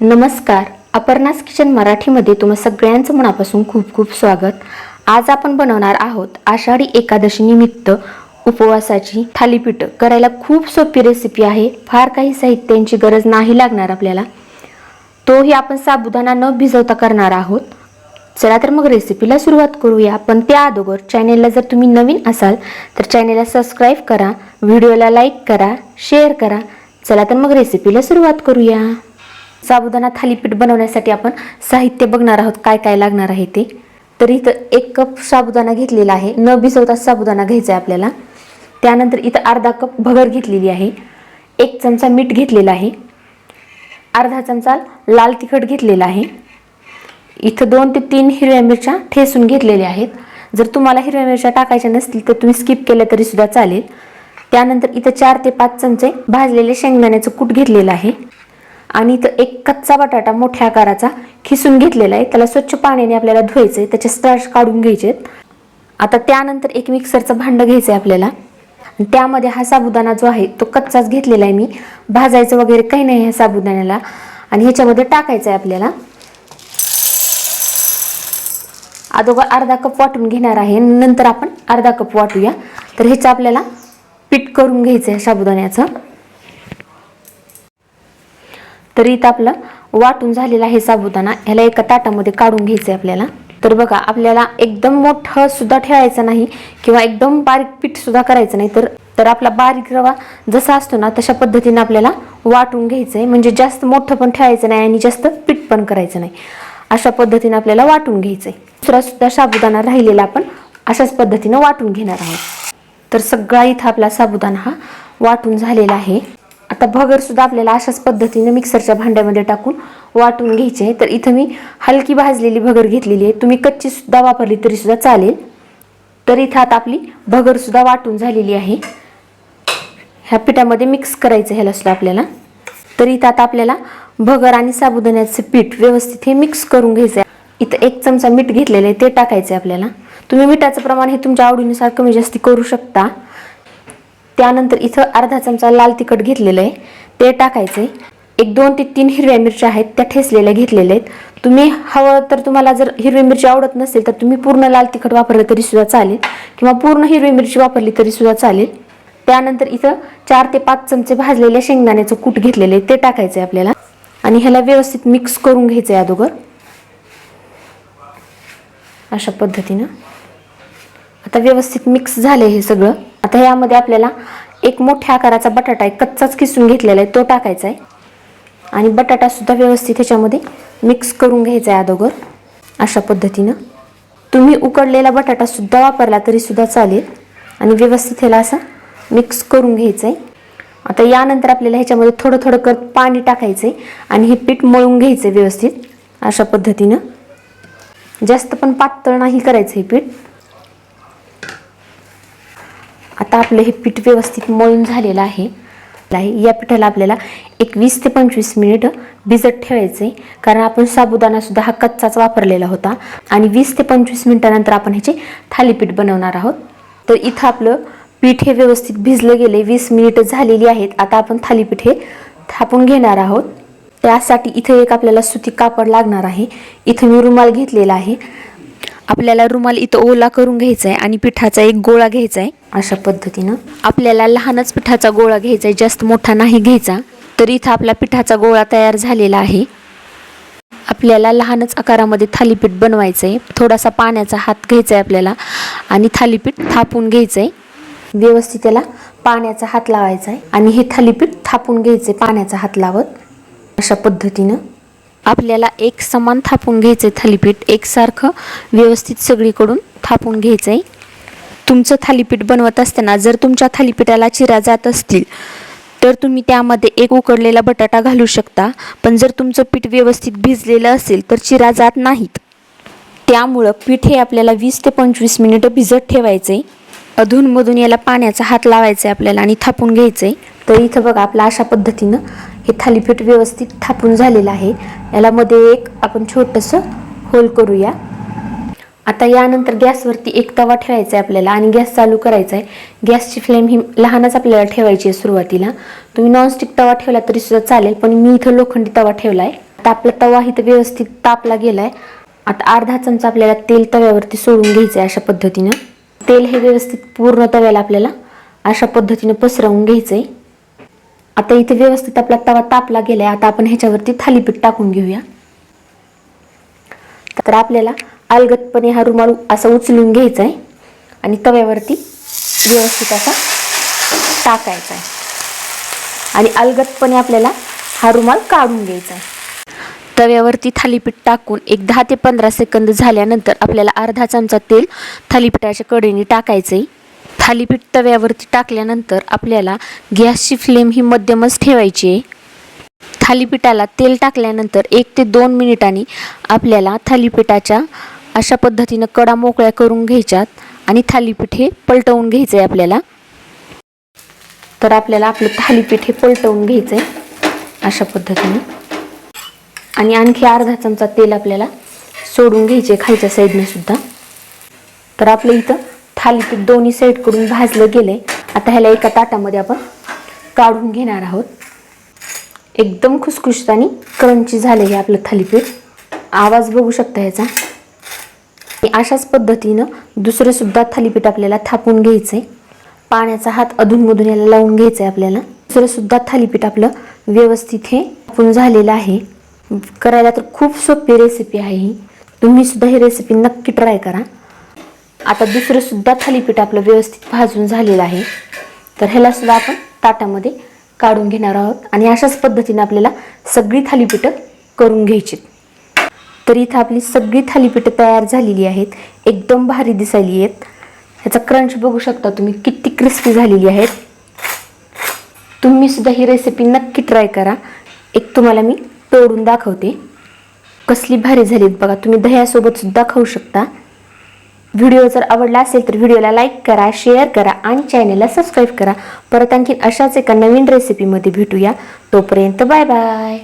नमस्कार. अपर्णास किचन मराठीमध्ये तुम्हा सगळ्यांचं मनापासून खूप खूप स्वागत. आज आपण बनवणार आहोत आषाढी एकादशी निमित्त उपवासाची थालीपीठ. करायला खूप सोपी रेसिपी आहे. फार काही साहित्यांची गरज नाही लागणार आपल्याला. तोही आपण साबुदाणा न भिजवता करणार आहोत. चला तर मग रेसिपीला सुरुवात करूया. पण त्या अगोदर चॅनेलला जर तुम्ही नवीन असाल तर चॅनेलला सबस्क्राईब करा. व्हिडिओला लाईक करा शेअर करा. चला तर मग रेसिपीला सुरुवात करूया. साबुदाणा थालीपीठ बनवण्यासाठी आपण साहित्य बघणार आहोत काय काय लागणार आहे ते. तर इथं एक कप साबुदाणा घेतलेला आहे. न भिजवता साबुदाणा घ्यायचा आहे आपल्याला. त्यानंतर इथं अर्धा कप भगर घेतलेली आहे. एक चमचा मीठ घेतलेला आहे. अर्धा चमचा लाल तिखट घेतलेला आहे. इथं दोन ते तीन हिरव्या मिरच्या ठेसून घेतलेल्या आहेत. जर तुम्हाला हिरव्या मिरच्या टाकायच्या नसतील तर तुम्ही स्किप केल्या तरी सुद्धा चालेल. त्यानंतर इथं चार ते पाच चमचे भाजलेले शेंगदाण्याचं कूट घेतलेलं आहे. आणि इथं एक कच्चा बटाटा मोठ्या आकाराचा खिसून घेतलेला आहे. त्याला स्वच्छ पाण्याने आपल्याला धुवायचं आहे त्याचे स्टार्च काढून घ्यायचे आता त्यानंतर एक मिक्सरचं भांडं घ्यायचं आहे आपल्याला. आणि त्यामध्ये हा साबुदाणा जो आहे तो कच्चाच घेतलेला आहे मी. भाजायचं वगैरे काही नाही ह्या साबुदाण्याला. आणि ह्याच्यामध्ये टाकायचं आहे आपल्याला अदोगर अर्धा कप वाटून घेणार आहे. नंतर आपण अर्धा कप वाटूया. तर ह्याचं आपल्याला पीठ करून घ्यायचं आहे साबुदाण्याचं. तर इथं आपलं वाटून झालेलं आहे साबुदाणा. ह्याला एका ताटामध्ये काढून घ्यायचं आहे आपल्याला. तर बघा आपल्याला एकदम मोठं सुद्धा ठेवायचं नाही किंवा एकदम बारीक पीठ सुद्धा करायचं नाही. तर तर आपला बारीक रवा जसा असतो ना तशा पद्धतीने आपल्याला वाटून घ्यायचं आहे म्हणजे जास्त मोठं पण ठेवायचं नाही आणि जास्त पीठ पण करायचं नाही. अशा पद्धतीने आपल्याला वाटून घ्यायचं आहे दुसरा सुद्धा साबुदाणा राहिलेला आपण अशाच पद्धतीनं वाटून घेणार आहोत. तर सगळा इथं आपला साबुदाणा हा वाटून झालेला आहे. आता भगर सुद्धा आपल्याला अशाच पद्धतीने मिक्सरच्या भांड्यामध्ये टाकून वाटून घ्यायचे आहे. तर इथं मी हलकी भाजलेली भगर घेतलेली आहे. तुम्ही कच्ची सुद्धा वापरली तरी सुद्धा चालेल. तर इथं आता आपली भगर सुद्धा वाटून झालेली आहे. ह्या पिठामध्ये मिक्स करायचं ह्याला सुद्धा आपल्याला. तर इथं आता आपल्याला भगर आणि साबुदाण्याचं पीठ व्यवस्थित हे मिक्स करून घ्यायचं आहे. इथं एक चमचा मीठ घेतलेलं आहे ते टाकायचं आहे आपल्याला. तुम्ही मिठाचं प्रमाण हे तुमच्या आवडीनुसार कमी जास्ती करू शकता. त्यानंतर इथं अर्धा चमचा लाल तिखट घेतलेलं आहे. ते टाकायचं आहे एक दोन ते तीन हिरव्या मिरच्या आहेत त्या ठेसलेल्या घेतलेल्या आहेत. तुम्ही हवं तर तुम्हाला जर हिरवी मिरची आवडत नसेल तर तुम्ही पूर्ण लाल तिखट वापरलं तरी सुद्धा चालेल किंवा पूर्ण हिरवी मिरची वापरली तरी सुद्धा चालेल. त्यानंतर इथं चार ते पाच चमचे भाजलेल्या शेंगदाण्याचं कूट घेतलेलं आहे. ते टाकायचं आहे आपल्याला. आणि ह्याला व्यवस्थित मिक्स करून घ्यायचं आहे अगोदर अशा पद्धतीनं. आता व्यवस्थित मिक्स झालं हे सगळं. आता यामध्ये आपल्याला एक मोठ्या आकाराचा बटाटा आहे कच्चाच किसून घेतलेला आहे तो टाकायचा आहे. आणि बटाटा सुद्धा व्यवस्थित ह्याच्यामध्ये मिक्स करून घ्यायचा आहे अगोदर अशा पद्धतीनं. तुम्ही उकडलेला बटाटा सुद्धा वापरला तरी सुद्धा चालेल. आणि व्यवस्थित ह्याला असं मिक्स करून घ्यायचं आहे आता यानंतर आपल्याला ह्याच्यामध्ये थोडं थोडं करत पाणी टाकायचं आहे आणि हे पीठ मळून घ्यायचं आहे व्यवस्थित अशा पद्धतीनं. जास्त पण पातळ नाही करायचं हे पीठ. आता आपलं हे पीठ व्यवस्थित मळून झालेलं आहे. या पिठाला आपल्याला एक वीस ते पंचवीस मिनिट भिजत ठेवायचं आहे कारण आपण साबुदाणासुद्धा हा कच्चाच वापरलेला होता. आणि वीस ते पंचवीस मिनिटानंतर आपण ह्याचे थालीपीठ बनवणार आहोत. तर इथं आपलं पीठ हे व्यवस्थित भिजलं गेले वीस मिनिटं झालेली आहेत. आता आपण थालीपीठ हे थापून घेणार आहोत. त्यासाठी इथे एक आपल्याला सुती कापड लागणार आहे. इथं मी रुमाल घेतलेला आहे. आपल्याला रुमाल इथं ओला करून घ्यायचा आहे आणि पिठाचा एक गोळा घ्यायचा आहे अशा पद्धतीनं? आपल्याला लहानच पिठाचा गोळा घ्यायचा आहे जास्त मोठा नाही घ्यायचा. तर इथं आपला पिठाचा गोळा तयार झालेला आहे. आपल्याला लहानच आकारामध्ये थालीपीठ बनवायचं आहे थोडासा पाण्याचा हात घ्यायचा आहे आपल्याला आणि थालीपीठ थापून घ्यायचं आहे व्यवस्थित त्याला पाण्याचा हात लावायचा आहे आणि हे थालीपीठ थापून घ्यायचं आहे पाण्याचा हात लावत. अशा पद्धतीनं. आपल्याला एक समान थापून घ्यायचं आहे थालीपीठ. एकसारखं व्यवस्थित सगळीकडून थापून घ्यायचं आहे तुमचं थालीपीठ बनवत असताना जर तुमच्या थालीपीठाला चिरा जात असतील तर तुम्ही त्यामध्ये एक उकडलेला बटाटा घालू शकता. पण जर तुमचं पीठ व्यवस्थित भिजलेलं असेल तर चिरा जात नाहीत. त्यामुळं पीठ हे आपल्याला वीस ते पंचवीस मिनिटं भिजत ठेवायचं आहे अधूनमधून याला पाण्याचा हात लावायचा आहे आपल्याला आणि थापून घ्यायचं आहे तर इथं बघा आपला अशा पद्धतीनं हे थालीपीठ व्यवस्थित थापून झालेलं आहे. याला मध्ये एक आपण छोटंसं होल करूया. आता यानंतर गॅसवरती एक तवा ठेवायचा आहे आपल्याला आणि गॅस चालू करायचा आहे. गॅसची फ्लेम ही लहानच आपल्याला ठेवायची आहे सुरुवातीला. तुम्ही नॉनस्टिक तवा ठेवला तरी सुद्धा चालेल पण मी इथं लोखंडी तवा ठेवला आहे आता आपला तवा इथं व्यवस्थित तापला गेलाय. आता अर्धा चमचा आपल्याला तेल तव्यावरती सोडून घ्यायचं आहे अशा पद्धतीनं. तेल हे व्यवस्थित पूर्ण तव्याला आपल्याला अशा पद्धतीनं पसरवून घ्यायचं आहे आता इथे व्यवस्थित आपला तवा तापला गेलाय. आता आपण ह्याच्यावरती थालीपीठ टाकून घेऊया. तर आपल्याला अलगतपणे हा रुमाल असा उचलून घ्यायचा आहे आणि तव्यावरती व्यवस्थित असा टाकायचा आहे आणि अलगतपणे आपल्याला हा रुमाल काढून घ्यायचा आहे तव्यावरती थालीपीठ टाकून एक दहा ते पंधरा सेकंद झाल्यानंतर आपल्याला अर्धा चमचा तेल थालीपीठाच्या कडेने टाकायचं आहे थालीपीठ तव्यावरती टाकल्यानंतर आपल्याला गॅसची फ्लेम ही मध्यमच ठेवायची आहे. थालीपीठाला तेल टाकल्यानंतर एक ते दोन मिनिटांनी आपल्याला थालीपीठाच्या अशा पद्धतीनं कडा मोकळ्या करून घ्यायच्यात आणि थालीपीठ हे पलटवून घ्यायचं आहे आपल्याला. तर आपल्याला आपलं थालीपीठ हे पलटवून घ्यायचं आहे अशा पद्धतीने. आणि आणखी अर्धा चमचा तेल आपल्याला सोडून घ्यायचे खालच्या साईडने सुद्धा. तर आपलं इथं थालीपीठ दोन्ही साईडकडून भाजलं गेलंय. आता ह्याला एका ताटामध्ये आपण काढून घेणार आहोत. एकदम खुसखुशीत आणि क्रंची झाले हे आपलं थालीपीठ आवाज बघू शकता ह्याचा. अशाच पद्धतीनं दुसरंसुद्धा थालीपीठ आपल्याला थापून घ्यायचं आहे पाण्याचा हात अधूनमधून याला लावून घ्यायचा आहे आपल्याला दुसरंसुद्धा थालीपीठ आपलं व्यवस्थित हे थापून झालेलं आहे. करायला तर खूप सोपी रेसिपी आहे ही. तुम्ही सुद्धा ही रेसिपी नक्की ट्राय करा. आता दुसरं सुद्धा थालीपीठ आपलं व्यवस्थित भाजून झालेलं आहे. तर ह्याला सुद्धा आपण ताटामध्ये काढून घेणार आहोत. आणि अशाच पद्धतीने आपल्याला सगळी थालीपीठं करून घ्यायची तर इथं आपली सगळी थालीपीठं तयार झालेली आहेत. एकदम भारी दिसायली आहेत. ह्याचा क्रंच बघू शकता तुम्ही किती क्रिस्पी झालेली आहेत. तुम्ही सुद्धा ही रेसिपी नक्की ट्राय करा. एक तुम्हाला मी तोडून दाखवते. कसली भारी झालीत बघा. तुम्ही दह्यासोबत सुद्धा खाऊ शकता. व्हिडिओ जर आवडला असेल तर व्हिडिओला लाईक करा शेअर करा आणि चॅनेलला सबस्क्राईब करा. परत आणखीन अशाच एका नवीन रेसिपीमध्ये भेटूया. तोपर्यंत बाय बाय.